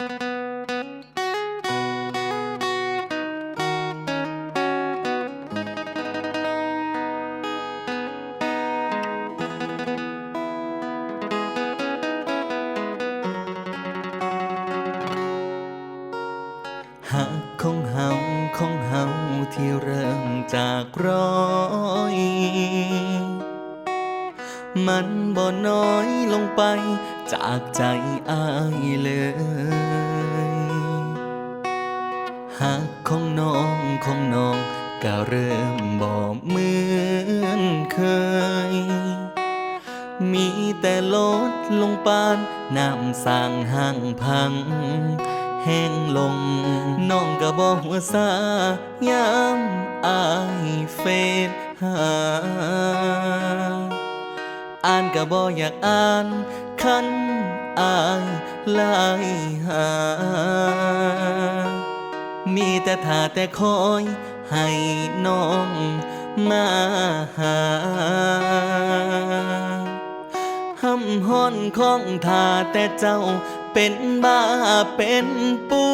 หักของเฮาของเฮาที่เริ่มจากร้อยมันบ่น้อยลงไป จากใจอายเลยหักของน้องของน้องก็เริ่มบ่เหมือนเคย มีแต่ลดลงปานน้ำสร้างห่างพัง แห้งลง น้องก็บอกหัวซายามอายเฟซหาอ่านก็บ่อยากอ่าน คันอายไลายหา มีแต่ท่าแต่คอยให้น้องมาหาห้ำห้อนของทาแต่เจ้าเป็นบ้าเป็นปู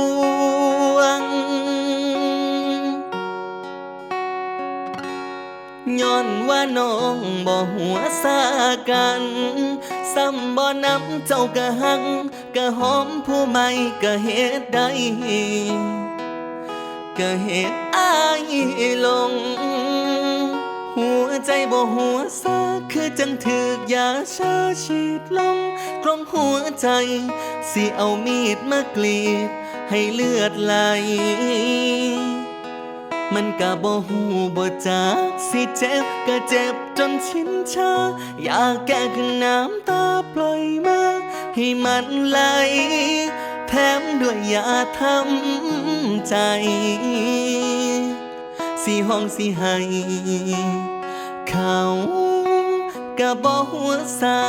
ว่าน้องบ่หัวซากันซ้ำบ่นำเจ้ากะหังกะหอมผู้ใหม่กะเหตุใดกะเหตุอายลง หัวใจบ่หัวซาคือจังถึกยาชาฉีดลงกลมหัวใจ สิเอามีดมากรีดให้เลือดไหล มันก็บ่หูบ่จากสิเจ็บก็เจ็บจนชินชา อยากแก้คือน้ำตาปล่อยมาให้มันไหลแถมด้วยยาทำใจสิห้องสิให้ เขาก็บ่หัวซา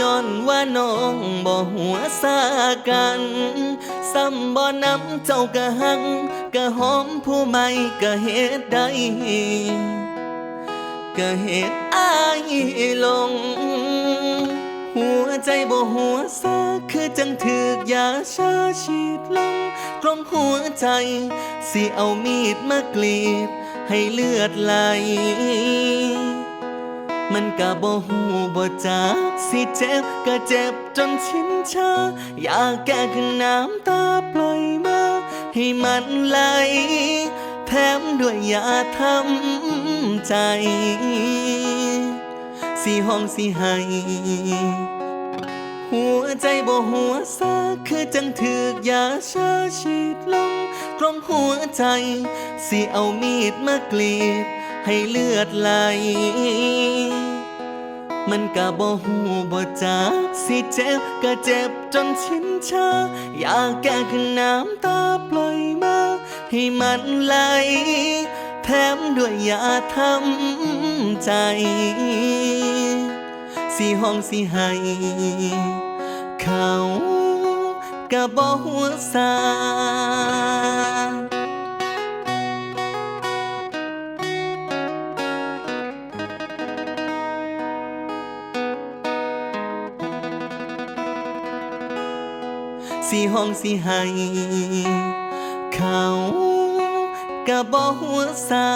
ย้อนว่าน้องบ่หัวซากันซ้ำบ่นำเจ้ากะหังกะหอมผู้ใหม่กะเหตุใดกะเหตุอายลง หัวใจบ่หัวซาคือจังถึกยาชาฉีดลงกลมหัวใจสิเอามีดมากรีดให้เลือดไหล มันก็บ่หูบ่จากสิเจ็บก็เจ็บจนชินชา อยากแก้คือน้ำตาปล่อยมา ให้มันไหลแถมด้วยยาทำใจสิห้องสิให้หัวใจบ่หัวซาคือจังถึกยาชาฉีดลงกลมหัวใจ สิเอามีดมากรีด ให้เลือดไหล มันก็บ่หูบ่จากสิเจ็บก็เจ็บจนชินชา อยากแก้คือน้ำตาปล่อยมา ให้มันไหล แถมด้วยยาทำใจสิห้องสิให้ เขาก็บ่หัวซา สิห้องสิให้ เขาก็บ่หัวซา